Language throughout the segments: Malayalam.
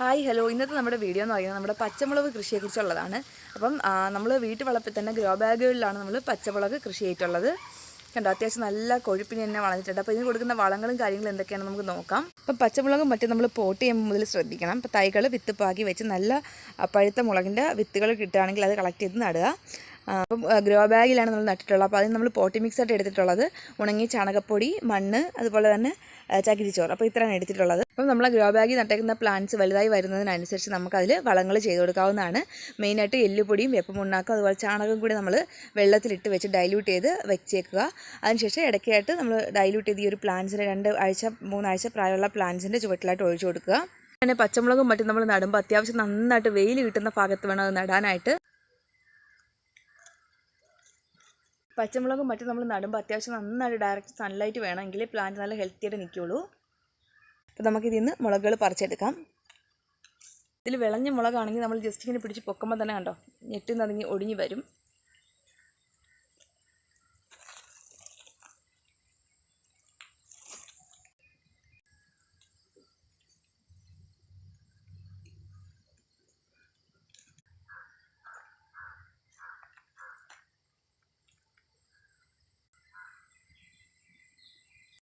ഹായ് ഹലോ ഇന്നത്തെ നമ്മുടെ വീഡിയോ എന്ന് പറയുന്നത് നമ്മുടെ പച്ചമുളക് കൃഷിയെക്കുറിച്ചുള്ളതാണ്. അപ്പം നമ്മൾ വീട്ടു വളപ്പിൽ തന്നെ ഗ്രോ ബാഗുകളിലാണ് നമ്മൾ പച്ചമുളക് കൃഷി ചെയ്തിട്ടുള്ളത്. കണ്ടോ അത്യാവശ്യം നല്ല കൊഴുപ്പിന് തന്നെ വളഞ്ഞിട്ടുണ്ട് അപ്പോൾ ഇതിന് കൊടുക്കുന്ന വളങ്ങളും കാര്യങ്ങളും എന്തൊക്കെയാണെന്ന് നമുക്ക് നോക്കാം. അപ്പം പച്ചമുളകും മറ്റും നമ്മൾ പോട്ട് ചെയ്യുമ്പോൾ മുതൽ ശ്രദ്ധിക്കണം. അപ്പോൾ തൈകൾ വിത്ത് പാകി വെച്ച് നല്ല പഴുത്ത മുളകിന്റെ വിത്തുകൾ കിട്ടുകയാണെങ്കിൽ അത് കളക്ട് ചെയ്ത് നടുക. അപ്പം ഗ്രോ ബാഗിലാണ് നമ്മൾ നട്ടിട്ടുള്ളത്. അപ്പോൾ അതിന് നമ്മൾ പോട്ടി മിക്സ് ആയിട്ട് എടുത്തിട്ടുള്ളത്. ഉണങ്ങിയ ചാണകപ്പൊടി മണ്ണ് അതുപോലെ തന്നെ ചകിരിച്ചോറ്. അപ്പോൾ ഇത്രയാണ് എടുത്തിട്ടുള്ളത്. അപ്പം നമ്മൾ ഗ്രോ ബാഗിൽ നട്ടേക്കുന്ന പ്ലാന്റ്സ് വലുതായി വരുന്നതിനനുസരിച്ച് നമുക്കതിൽ വളങ്ങൾ ചെയ്ത് കൊടുക്കാവുന്നതാണ്. മെയിനായിട്ട് എല്ലുപൊടിയും വേപ്പമുണ്ണാക്കും അതുപോലെ ചാണകം കൂടി നമ്മൾ വെള്ളത്തിലിട്ട് വെച്ച് ഡൈല്യൂട്ട് ചെയ്ത് വെച്ചേക്കുക. അതിനുശേഷം ഇടയ്ക്കായിട്ട് നമ്മൾ ഡൈല്യൂട്ട് ചെയ്ത് ഈ ഒരു പ്ലാന്റ്സിന് രണ്ട് ആഴ്ച മൂന്നാഴ്ച പ്രായമുള്ള പ്ലാന്റ്സിന്റെ ചുവട്ടിലായിട്ട് ഒഴിച്ചു കൊടുക്കുക. പിന്നെ പച്ചമുളകും മറ്റും നമ്മൾ നടുമ്പോൾ അത്യാവശ്യം നന്നായിട്ട് വെയിൽ കിട്ടുന്ന ഭാഗത്ത് വേണം അത് നടാനായിട്ട്. പച്ചമുളകും മറ്റും നമ്മൾ നടുമ്പോൾ അത്യാവശ്യം നന്നായിട്ട് ഡയറക്റ്റ് സൺലൈറ്റ് വേണമെങ്കിൽ പ്ലാന്റ് നല്ല ഹെൽത്തി ആയിട്ട് നിൽക്കുകയുള്ളൂ അപ്പോൾ നമുക്കിതിൽ നിന്ന് മുളകുകൾ പറിച്ചെടുക്കാം. ഇതിൽ വിളഞ്ഞ മുളകാണെങ്കിൽ നമ്മൾ ജസ്റ്റ് ഇങ്ങനെ പിടിച്ച് പൊക്കുമ്പോൾ തന്നെ കണ്ടോ ഞെട്ടി നടുങ്ങി ഒടിഞ്ഞു വരും.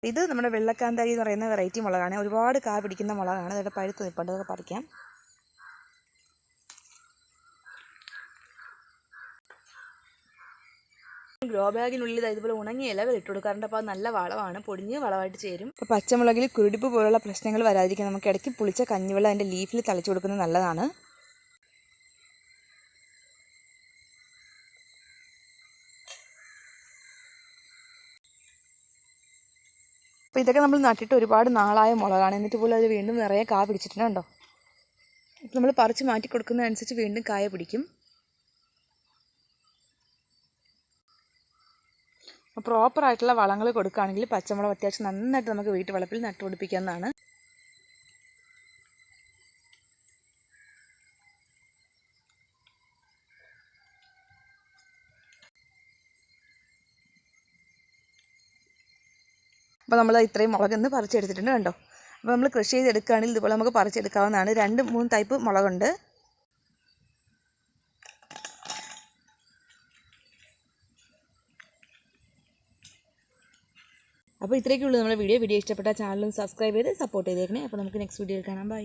ഇത് നമ്മുടെ വെള്ളക്കാന്താരി എന്ന് പറയുന്ന വെറൈറ്റി മുളകാണ്. ഒരുപാട് കാ പിടിക്കുന്ന മുളകാണ്. അതിവിടെ പഴുത്ത് നിൽപ്പുണ്ട്. അതൊക്കെ പറിക്കാം. ഗ്രോ ബാഗിനുള്ളിൽ ഇതുപോലെ ഉണങ്ങിയ ഇലകൾ ഇട്ട് കൊടുക്കാറുണ്ട്. അപ്പോൾ അത് നല്ല വളമാണ്. പൊടിഞ്ഞ് വളമായിട്ട് ചേരും. അപ്പോൾ പച്ചമുളകിൽ കുരുടിപ്പ് പോലുള്ള പ്രശ്നങ്ങൾ വരാതിരിക്കാൻ നമുക്ക് ഇടയ്ക്ക് പുളിച്ച കഞ്ഞിവെള്ളം അതിന്റെ ലീഫിൽ തളിച്ചു കൊടുക്കുന്നത് നല്ലതാണ്. അപ്പോൾ ഇതൊക്കെ നമ്മൾ നട്ടിട്ട് ഒരുപാട് നാളായ മുളകാണ്. എന്നിട്ട് പോലും അത് വീണ്ടും നിറയെ കാ പിടിച്ചിട്ടുണ്ട് കണ്ടോ? നമ്മൾ പറിച്ച് മാറ്റി കൊടുക്കുന്നതനുസരിച്ച് വീണ്ടും കായ പിടിക്കും. പ്രോപ്പറായിട്ടുള്ള വളങ്ങൾ കൊടുക്കുകയാണെങ്കിൽ പച്ചമുളക് അത്യാവശ്യം നന്നായിട്ട് നമുക്ക് വീട്ടുവളപ്പിൽ നട്ടുപിടിപ്പിക്കാവുന്നതാണ്. അപ്പോൾ നമ്മൾ ഇത്രയും മുളകെന്ന് പറിച്ചെടുത്തിട്ടുണ്ട് കണ്ടോ? അപ്പോൾ നമ്മൾ കൃഷി ചെയ്തെടുക്കുകയാണെങ്കിൽ ഇതുപോലെ നമുക്ക് പറിച്ചെടുക്കാവുന്നതാണ്. രണ്ട് മൂന്ന് ടൈപ്പ് മുളകുണ്ട്. അപ്പോൾ ഇത്രയൊക്കെയുള്ളൂ നമ്മുടെ വീഡിയോ. വീഡിയോ ഇഷ്ടപ്പെട്ട ചാനലും സബ്സ്ക്രൈബ് ചെയ്ത് സപ്പോർട്ട് ചെയ്തേക്കണേ. അപ്പോൾ നമുക്ക് നെക്സ്റ്റ് വീഡിയോയിൽ കാണാം. ബൈ.